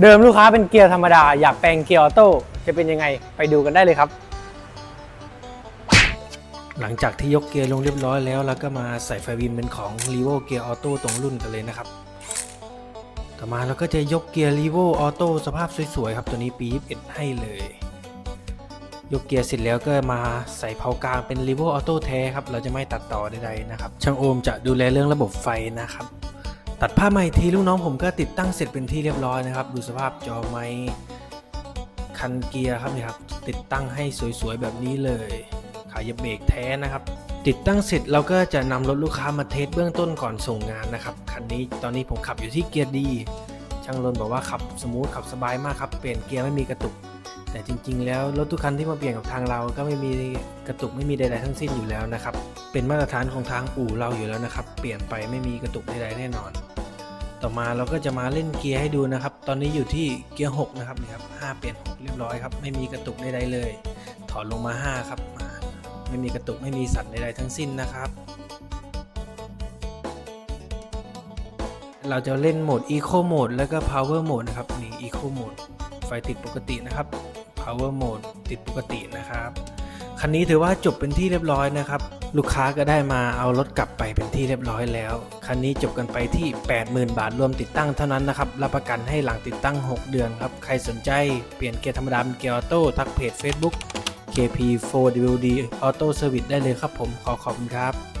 เดิมลูกค้าเป็นเกียร์ธรรมดา อยากแปลงเกียร์ออโต้จะเป็นยังไงไปดูกันได้เลยครับ หลังจากที่ยกเกียร์ลงเรียบร้อยแล้วแล้วก็มาใส่ไฟวินเป็นของ r e v o Gear Auto ตรงรุ่นกันเลยนะครับ ต่อมาเราก็จะยกเกียร์ r e v o Auto สภาพสวยๆครับตัวนี้ปี 21 ให้เลย ยกเกียร์เสร็จแล้วก็มาใส่เผากลางเป็น r e v o Auto แท้ครับเราจะไม่ตัดต่อใดๆนะครับช่างโอมจะดูแลเรื่องระบบไฟนะครับ ตัดภาใหม่ทีลูกน้องผมก็ติดตั้งเสร็จเป็นที่เรียบร้อยนะครับ ดูสภาพจอไม้คันเกียร์ครับเนี่ยครับ ติดตั้งให้สวยๆแบบนี้เลยขายเบรกแท้นะครับ ติดตั้งเสร็จเราก็จะนำรถลูกค้ามาเทสเบื้องต้นก่อนส่งงานนะครับคันนี้ตอนนี้ผมขับอยู่ที่เกียร์ดีช่างรนบอกว่าขับสมูทขับสบายมากครับเปลี่ยนเกียร์ไม่มีกระตุก แต่จริง ๆ แล้วรถทุกคันที่มาเปลี่ยนกับทางเราก็ไม่มีกระตุกไม่มีใดๆทั้งสิ้นอยู่แล้วนะครับเป็นมาตรฐานของทางอู่เราอยู่แล้วนะครับ เปลี่ยนไปไม่มีกระตุกใดๆแน่นอน ต่อมาเราก็จะมาเล่นเกียร์ให้ดูนะครับ ตอนนี้อยู่ที่เกียร์6นะครับนี่ครับ5เปลี่ยน6เรียบร้อยครับ ไม่มีกระตุกใดๆเลย ถอนลงมา 5 ครับมาไม่มีกระตุกไม่มีสั่นใดๆทั้งสิ้นนะครับ เราจะเล่นโหมด Eco Mode แล้วก็ Power Mode นะครับนี่ Eco Mode ไฟติดปกตินะครับ Power Mode ติดปกตินะครับ คันนี้ถือว่าจบเป็นที่เรียบร้อยนะครับ ลูกค้าก็ได้มาเอารถกลับไปเป็นที่เรียบร้อยแล้ว คันนี้จบกันไปที่ 80,000 บาทรวมติดตั้งเท่านั้นนะครับ รับประกันให้หลังติดตั้ง 6 เดือนครับ ใครสนใจเปลี่ยนเกียร์ธรรมดาเป็นเกียร์ออโต้ทักเพจ Facebook KP4WD Auto Service ได้เลยครับผมขอขอบคุณครับ